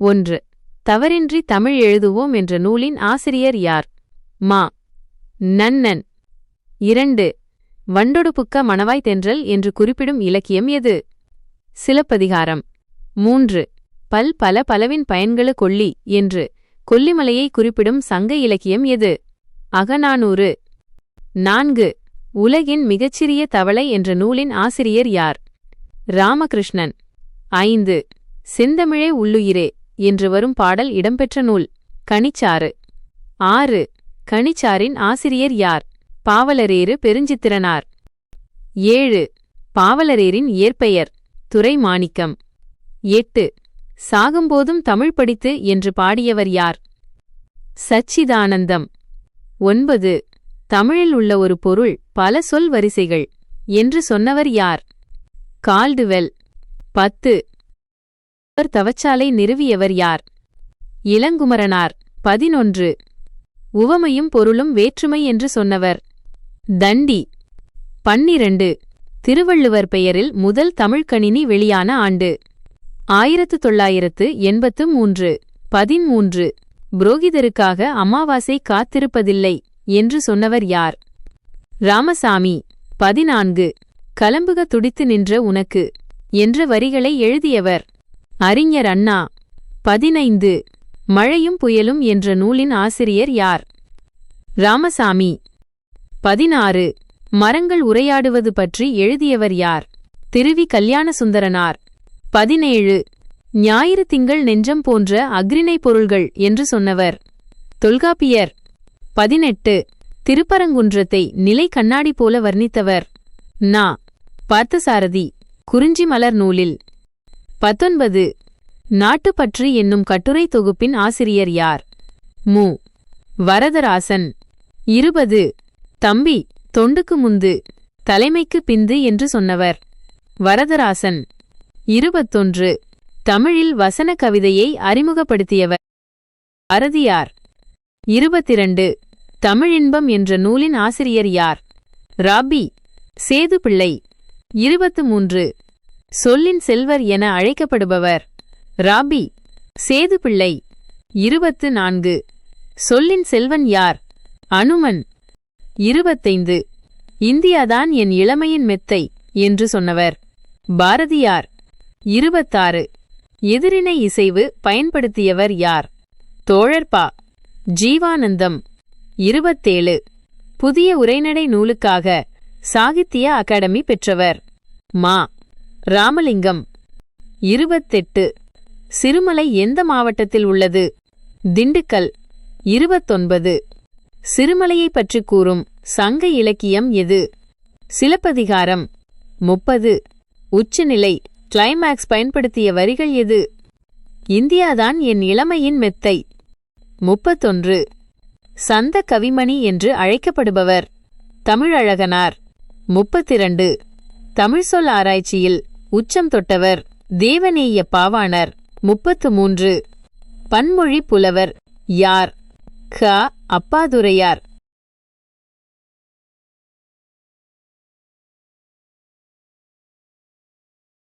ஒன்று தவறின்றி தமிழ் எழுதுவோம் என்ற நூலின் ஆசிரியர் யார்? மா. நன்னன். இரண்டு வண்டொடுப்புக்க மணவாய் தென்றல் என்று குறிப்பிடும் இலக்கியம் எது? சிலப்பதிகாரம். மூன்று பல் பல பலவின் பயன்களு கொல்லி என்று கொல்லிமலையை குறிப்பிடும் சங்க இலக்கியம் எது? அகநானூறு. நான்கு உலகின் மிகச்சிறிய தவளை என்ற நூலின் ஆசிரியர் யார்? ராமகிருஷ்ணன். ஐந்து செந்தமிழே உள்ளுயிரே. என்று வரும் பாடல் இடம்பெற்ற நூல். கனிச்சாறு. ஆறு. கனிச்சாரின் ஆசிரியர் யார்? பாவலரேறு பெருஞ்சித்திரனார். ஏழு. பாவலரேரின் இயற்பெயர். துறை மாணிக்கம் எட்டு. சாகும்போதும் தமிழ் படித்து என்று பாடியவர் யார்? சச்சிதானந்தம். ஒன்பது. தமிழில் உள்ள ஒரு பொருள் பல சொல் வரிசைகள் என்று சொன்னவர் யார்? கால்டுவெல். பத்து. அவர் தவச்சாலை நிறுவியவர் யார்? இளங்குமரனார். பதினொன்று. உவமையும் பொருளும் வேற்றுமை என்று சொன்னவர். தண்டி. பன்னிரண்டு. திருவள்ளுவர் பெயரில் முதல் தமிழ்கணினி வெளியான ஆண்டு. ஆயிரத்து தொள்ளாயிரத்து எண்பத்து மூன்று. பதிமூன்று. புரோகிதருக்காக அமாவாசை காத்திருப்பதில்லை என்று சொன்னவர் யார்? ராமசாமி. பதினான்கு. கலம்புக துடித்து நின்ற உனக்கு என்ற வரிகளை எழுதியவர். அறிஞர் அண்ணா. பதினைந்து. மழையும் புயலும் என்ற நூலின் ஆசிரியர் யார்? ராமசாமி. பதினாறு. மரங்கள் உரையாடுவது பற்றி எழுதியவர் யார்? திருவி கல்யாணசுந்தரனார். பதினேழு. ஞாயிறு திங்கள் நெஞ்சம் போன்ற அக்ரிணை பொருள்கள் என்று சொன்னவர். தொல்காப்பியர். பதினெட்டு. திருப்பரங்குன்றத்தை நிலை கண்ணாடி போல வர்ணித்தவர். நா. பார்த்தசாரதி. குறிஞ்சி மலர் நூலில். பத்தொன்பது. நாட்டுப்பற்று என்னும் கட்டுரை தொகுப்பின் ஆசிரியர் யார்? மு. வரதராசன். இருபது. தம்பி தொண்டுக்கு முந்து தலைமைக்கு பிந்து என்று சொன்னவர். வரதராசன். இருபத்தொன்று. தமிழில் வசன கவிதையை அறிமுகப்படுத்தியவர். பாரதியார். இருபத்திரண்டு. தமிழின்பம் என்ற நூலின் ஆசிரியர் யார்? ராபி. சேதுபிள்ளை இருபத்து மூன்று. சொல்லின் செல்வர் என அழைக்கப்படுபவர். ராபி சேதுபிள்ளை இருபத்து நான்கு. சொல்லின் செல்வன் யார்? அனுமன் இருபத்தைந்து. இந்தியாதான் என் இளமையின் மெத்தை என்று சொன்னவர். பாரதியார் இருபத்தாறு. எதிரினை இசைவு பயன்படுத்தியவர் யார்? தோழர்பா ஜீவானந்தம் இருபத்தேழு. புதிய உரைநடை நூலுக்காக சாகித்ய அகாடமி பெற்றவர். மா ராமலிங்கம். இருபத்தெட்டு. சிறுமலை எந்த மாவட்டத்தில் உள்ளது? திண்டுக்கல். இருபத்தொன்பது. சிறுமலையைப் பற்றி கூறும் சங்க இலக்கியம் எது? சிலப்பதிகாரம். முப்பது. உச்சநிலை. கிளைமேக்ஸ் பயன்படுத்திய வரிகள் எது? இந்தியாதான் என் இளமையின் மெத்தை. முப்பத்தொன்று. சந்த கவிமணி என்று அழைக்கப்படுபவர். தமிழழகனார். முப்பத்திரண்டு. தமிழ் சொல் ஆராய்ச்சியில் உச்சம் தொட்டவர் தேவநேய பாவாணர். முப்பத்து மூன்று. பன்மொழி புலவர் யார்? க. அப்பாதுரையார்.